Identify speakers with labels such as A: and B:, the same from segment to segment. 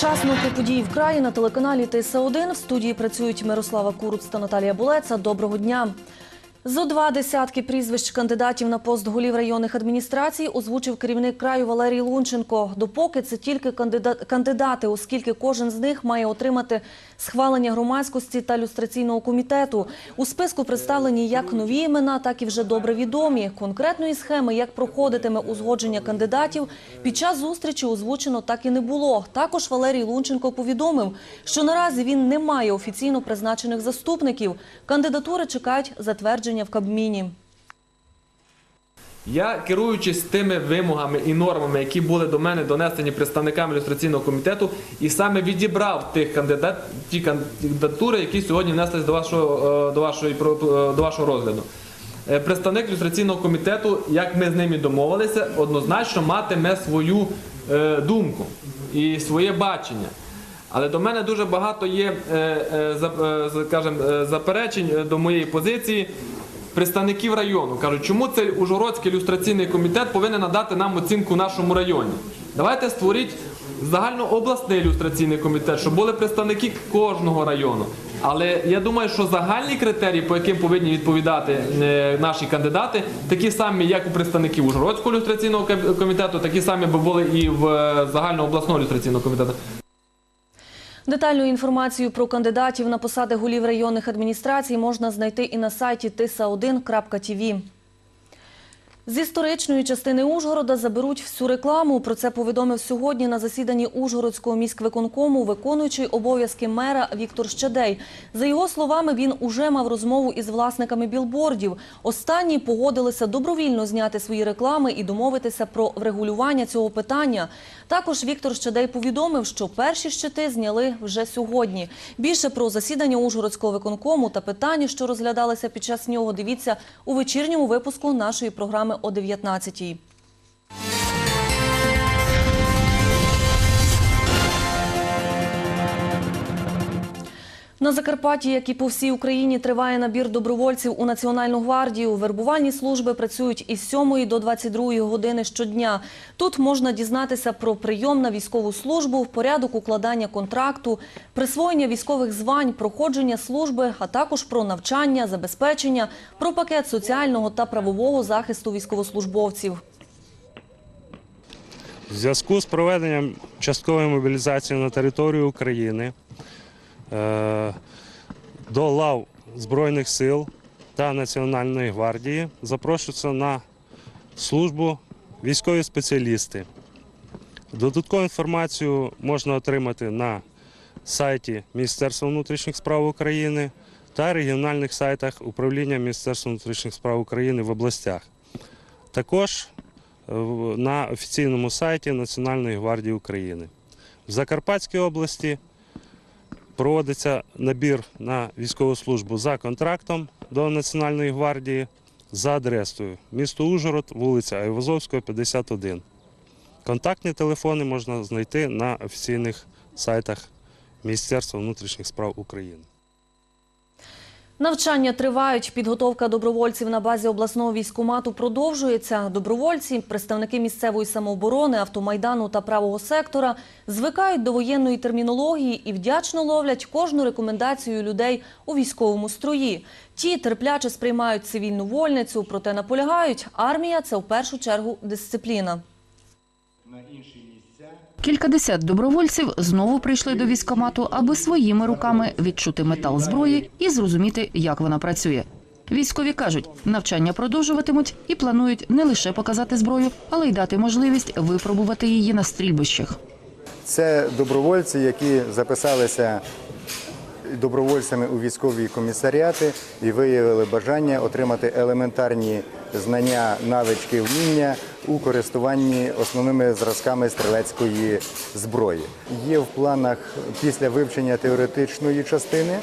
A: Вчасно про події в краї на телеканалі ТС1 в студії працюють Мирослава Куруц та Наталія Булеца. Доброго дня. Зо два десятки прізвищ кандидатів на пост голів районних адміністрацій озвучив керівник краю Валерій Лунченко. Допоки це тільки кандидати, оскільки кожен з них має отримати схвалення громадськості та люстраційного комітету. У списку представлені як нові імена, так і вже добре відомі. Конкретної схеми, як проходитиме узгодження кандидатів, під час зустрічі озвучено так і не було. Також Валерій Лунченко повідомив, що наразі він не має офіційно призначених заступників. Кандидатури чекають затвердження в Кабміні.
B: Я керуючись тими вимогами і нормами, які були до мене донесені представниками ілюстраційного комітету, і саме відібрав тих кандидат, ті кандидатури, які сьогодні внеслись до вашого, е, до вашої, е, до вашого розгляду. Е, Представник ілюстраційного комітету, як ми з ними домовилися, однозначно матиме свою думку і своє бачення. Але до мене дуже багато є е, заперечень до моєї позиції представників району. Кажуть, чому цей Ужгородський ілюстраційний комітет повинен надати нам оцінку нашому районі? Давайте створіть загальнообласний ілюстраційний комітет, щоб були представники кожного району. Але я думаю, що загальні критерії, по яким повинні відповідати е, наші кандидати, такі самі, як у представників Ужгородського ілюстраційного ком- комітету, такі самі би були і в е, загальнообласного ілюстраційного комітету.
A: Детальну інформацію про кандидатів на посади голів районних адміністрацій можна знайти і на сайті tisa1.tv. З історичної частини Ужгорода заберуть всю рекламу. Про це повідомив сьогодні на засіданні Ужгородського міськвиконкому виконуючий обов'язки мера Віктор Щедей. За його словами, він уже мав розмову із власниками білбордів. Останні погодилися добровільно зняти свої реклами і домовитися про врегулювання цього питання. Також Віктор Щедей повідомив, що перші щити зняли вже сьогодні. Більше про засідання Ужгородського виконкому та питання, що розглядалися під час нього, дивіться у вечірньому випуску нашої програми о 19-й. На Закарпатті, як і по всій Україні, триває набір добровольців у Національну гвардію. Вербувальні служби працюють із 7 до 22 години щодня. Тут можна дізнатися про прийом на військову службу, порядок укладання контракту, присвоєння військових звань, проходження служби, а також про навчання, забезпечення, про пакет соціального та правового захисту військовослужбовців.
C: В зв'язку з проведенням часткової мобілізації на територію України до лав Збройних сил та Національної гвардії запрошуються на службу військові спеціалісти. Додаткову інформацію можна отримати на сайті Міністерства внутрішніх справ України та регіональних сайтах управління Міністерства внутрішніх справ України в областях. Також на офіційному сайті Національної гвардії України. В Закарпатській області проводиться набір на військову службу за контрактом до Національної гвардії за адресою місто Ужгород, вулиця Айвазовського, 51. Контактні телефони можна знайти на офіційних сайтах Міністерства внутрішніх справ України.
A: Навчання тривають. Підготовка добровольців на базі обласного військкомату продовжується. Добровольці, представники місцевої самооборони, автомайдану та правого сектора звикають до воєнної термінології і вдячно ловлять кожну рекомендацію людей у військовому строї. Ті терпляче сприймають цивільну вольницю, проте наполягають, армія це в першу чергу дисципліна.
D: Кількадесят добровольців знову прийшли до військомату, аби своїми руками відчути метал зброї і зрозуміти, як вона працює. Військові кажуть, навчання продовжуватимуть і планують не лише показати зброю, але й дати можливість випробувати її на стрільбищах.
E: Це добровольці, які записалися добровольцями у військові комісаріати і виявили бажання отримати елементарні знання, навички, вміння у користуванні основними зразками стрілецької зброї. Є в планах після вивчення теоретичної частини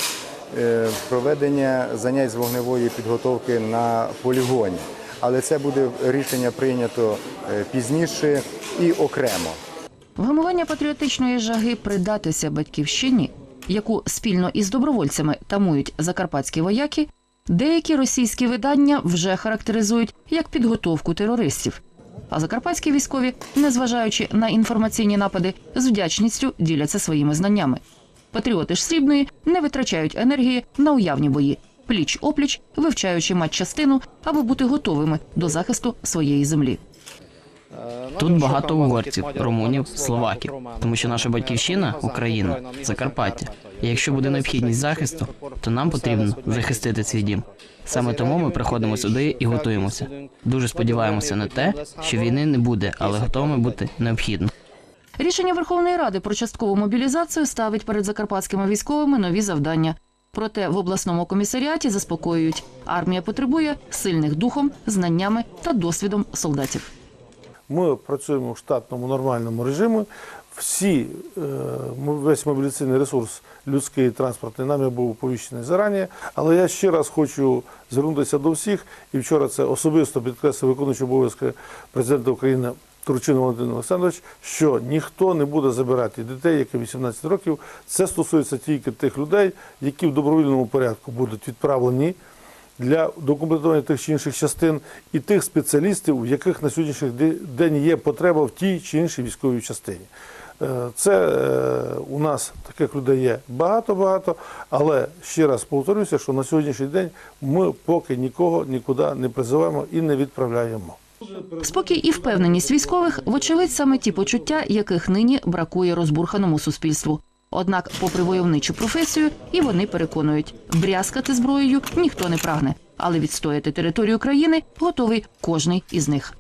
E: е, проведення занять з вогневої підготовки на полігоні. Але це буде рішення прийнято е, пізніше і окремо.
D: Вгамування патріотичної жаги придатися батьківщині, яку спільно із добровольцями тамують закарпатські вояки, деякі російські видання вже характеризують як підготовку терористів. А закарпатські військові, незважаючи на інформаційні напади, з вдячністю діляться своїми знаннями. Патріоти ж срібної не витрачають енергії на уявні бої, пліч опліч, вивчаючи матчастину, аби бути готовими до захисту своєї землі.
F: Тут багато угорців, румунів, словаків, тому що наша батьківщина, Україна, Закарпаття. І якщо буде необхідність захисту, то нам потрібно захистити свій дім. Саме тому ми приходимо сюди і готуємося. Дуже сподіваємося на те, що війни не буде, але готовими бути необхідно.
D: Рішення Верховної Ради про часткову мобілізацію ставить перед закарпатськими військовими нові завдання. Проте в обласному комісаріаті заспокоюють, армія потребує сильних духом, знаннями та досвідом солдатів.
G: Ми працюємо в штатному нормальному режимі. Всі, е, весь мобілізаційний ресурс людський і транспортний нами був оповіщений зарані. Але я ще раз хочу звернутися до всіх. І вчора це особисто підкреслив виконуючий обов'язки президента України Турчин Валентин Олександрович, що ніхто не буде забирати дітей, яким 18 років. Це стосується тільки тих людей, які в добровільному порядку будуть відправлені для документування тих чи інших частин і тих спеціалістів, у яких на сьогоднішній день є потреба в тій чи іншій військовій частині. Е, Це е, у нас таких людей є багато-багато, але ще раз повторюся, що на сьогоднішній день ми поки нікого нікуди не призиваємо і не відправляємо.
D: Спокій і впевненість військових, вочевидь, саме ті почуття, яких нині бракує розбурханому суспільству. Однак, попри войовничу професію, і вони переконують, брязкати зброєю ніхто не прагне, але відстояти територію країни готовий кожний із них.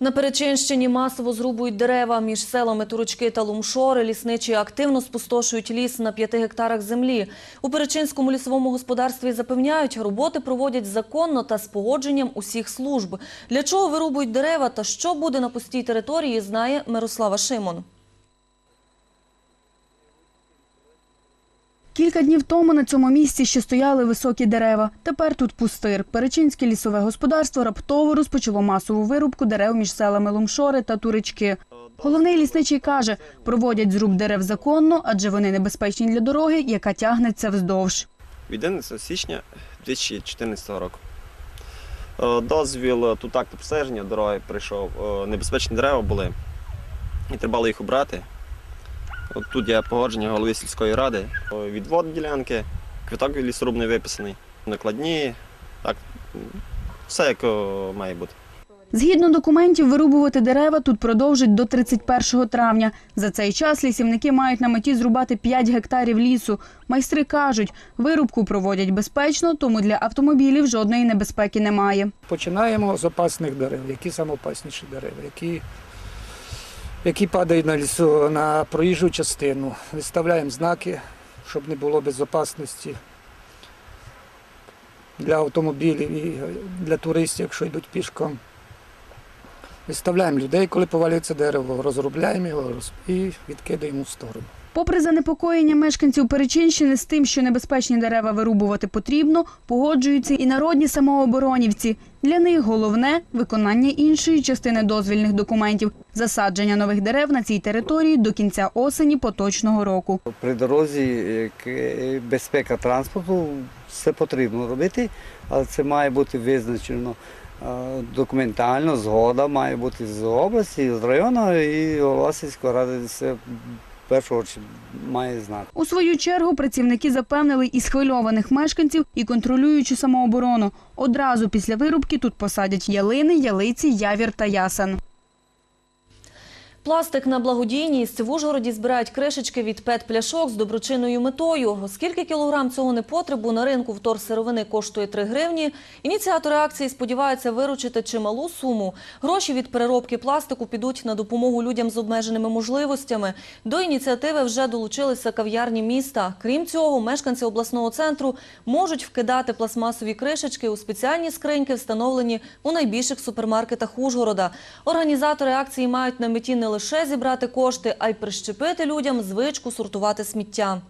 A: На Перечинщині масово зрубують дерева між селами Турочки та Лумшори. Лісничі активно спустошують ліс на п'яти гектарах землі. У Перечинському лісовому господарстві запевняють, роботи проводять законно та з погодженням усіх служб. Для чого вирубують дерева та що буде на пустій території, знає Мирослава Шимон.
H: Кілька днів тому на цьому місці ще стояли високі дерева. Тепер тут пустир. Перечинське лісове господарство раптово розпочало масову вирубку дерев між селами Лумшори та Турички. Головний лісничий каже, проводять зруб дерев законно, адже вони небезпечні для дороги, яка тягнеться вздовж.
I: від 11 січня 2014 року. Е, Дозвіл е, тут акт обстеження дороги прийшов. е, Небезпечні дерева були і треба їх обрати. От тут є погодження голови сільської ради. Відвод ділянки, квиток лісорубний виписаний, накладні, так, все як має бути.
H: Згідно документів, вирубувати дерева тут продовжать до 31 травня. За цей час лісівники мають на меті зрубати 5 гектарів лісу. Майстри кажуть, вирубку проводять безпечно, тому для автомобілів жодної небезпеки немає.
J: Починаємо з опасних дерев. Які найопасніші дерева, які, які падають на лісу на проїжджу частину. Виставляємо знаки, щоб не було безпечності для автомобілів і для туристів, якщо йдуть пішком. Виставляємо людей, коли повалюється дерево, розробляємо його і відкидаємо в сторону.
H: Попри занепокоєння мешканців Перечинщини з тим, що небезпечні дерева вирубувати потрібно, погоджуються і народні самооборонівці. Для них головне виконання іншої частини дозвільних документів засадження нових дерев на цій території до кінця осені поточного року.
K: При дорозі безпека транспорту все потрібно робити, але це має бути визначено е, документально, згода має бути з області, з району і голова ради чергу має знати.
H: У свою чергу працівники запевнили і схвильованих мешканців, і контролюючу самооборону. Одразу після вирубки тут посадять ялини, ялиці, явір та ясен.
A: Пластик на благодійність в Ужгороді збирають кришечки від пет-пляшок з доброчинною метою. Оскільки кілограм цього непотребу на ринку вторсировини коштує 3 гривні, ініціатори акції сподіваються виручити чималу суму. Гроші від переробки пластику підуть на допомогу людям з обмеженими можливостями. До ініціативи вже долучилися кав'ярні міста. Крім цього, мешканці обласного центру можуть вкидати пластмасові кришечки у спеціальні скриньки, встановлені у найбільших супермаркетах Ужгорода. Організатори акції мають на меті не лише зібрати кошти, а й прищепити людям звичку сортувати сміття.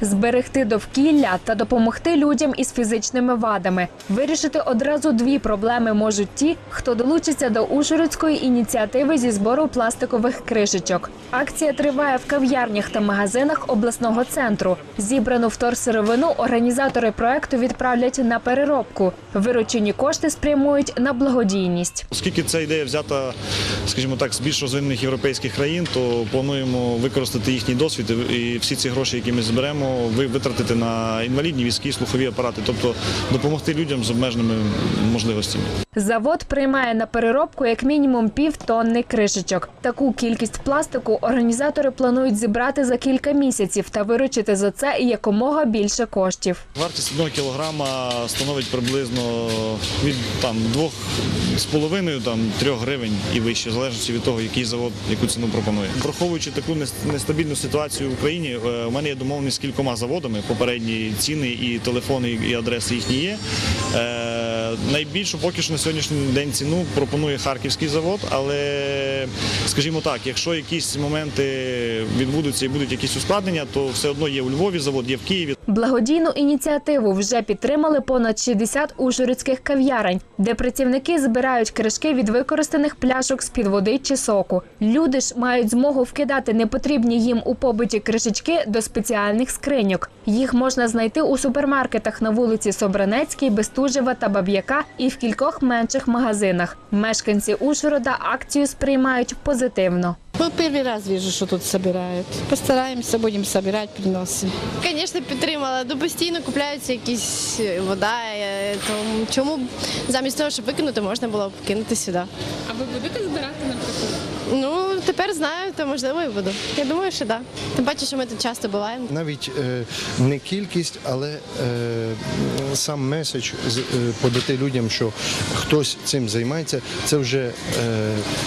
L: Зберегти довкілля та допомогти людям із фізичними вадами. Вирішити одразу дві проблеми можуть ті, хто долучиться до Ужгородської ініціативи зі збору пластикових кришечок. Акція триває в кав'ярнях та магазинах обласного центру. Зібрану вторсировину організатори проекту відправлять на переробку. Виручені кошти спрямують на благодійність.
M: Оскільки ця ідея взята, скажімо так, з більш розвинених європейських країн, то плануємо використати їхній досвід і всі ці гроші, які ми зберемо, ви- витратити на інвалідні візки, слухові апарати, тобто допомогти людям з обмеженими можливостями.
L: Завод приймає на переробку як мінімум пів тонни кришечок. Таку кількість пластику організатори планують зібрати за кілька місяців та виручити за це якомога більше коштів.
M: Вартість одного кілограма становить приблизно від там двох з половиною там трьох гривень і вище, залежно від того, який завод яку ціну пропонує. Враховуючи таку нестабільну ситуацію в Україні, е, у мене є домовленість з кількома заводами. Попередні ціни і телефони, і адреси їхні є. Найбільшу поки що на сьогоднішній день ціну пропонує харківський завод, але скажімо так, якщо якісь моменти відбудуться і будуть якісь ускладнення, то все одно є у Львові завод, є в Києві.
L: Благодійну ініціативу вже підтримали понад 60 ужгородських кав'ярень, де працівники збирають кришки від використаних пляшок з-під води чи соку. Люди ж мають змогу вкидати непотрібні їм у побуті кришечки до спеціальних скриньок. Їх можна знайти у супермаркетах на вулиці Собранецькій, Бестужева та Баб'яка і в кількох менших магазинах. Мешканці Ужгорода акцію сприймають позитивно.
N: Ну, первый раз вижу, что тут собирают. Постараемся, будем собирать, приносим.
O: Звісно, підтримала. Ну, постійно купляються якісь е, вода. е, Тому чому замість того, щоб викинути, можна було б кинути сюди.
N: А ви будете збирати, наприклад?
O: Ну, тепер знаю, то можливо і буду. Я думаю, що так. Да. Тим паче, що ми тут часто буваємо.
P: Навіть е, не кількість, але е, сам меседж е, подати людям, що хтось цим займається, це вже е,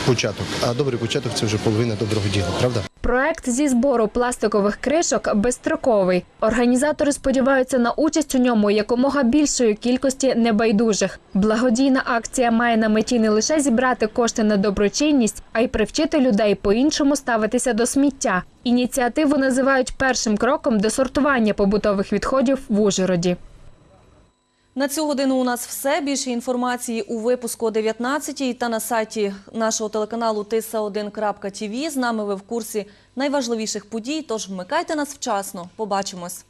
P: початок. А добрий початок це вже половина доброго діла, правда?
L: Проект зі збору пластикових кришок безстроковий. Організатори сподіваються на участь у ньому якомога більшої кількості небайдужих. Благодійна акція має на меті не лише зібрати кошти на доброчинність, а й привчити людей по-іншому ставитися до сміття. Ініціативу називають першим кроком до сортування побутових відходів в Ужгороді.
A: На цю годину у нас все. Більше інформації у випуску о 19 та на сайті нашого телеканалу tisa1.tv. З нами ви в курсі найважливіших подій, тож вмикайте нас вчасно. Побачимось.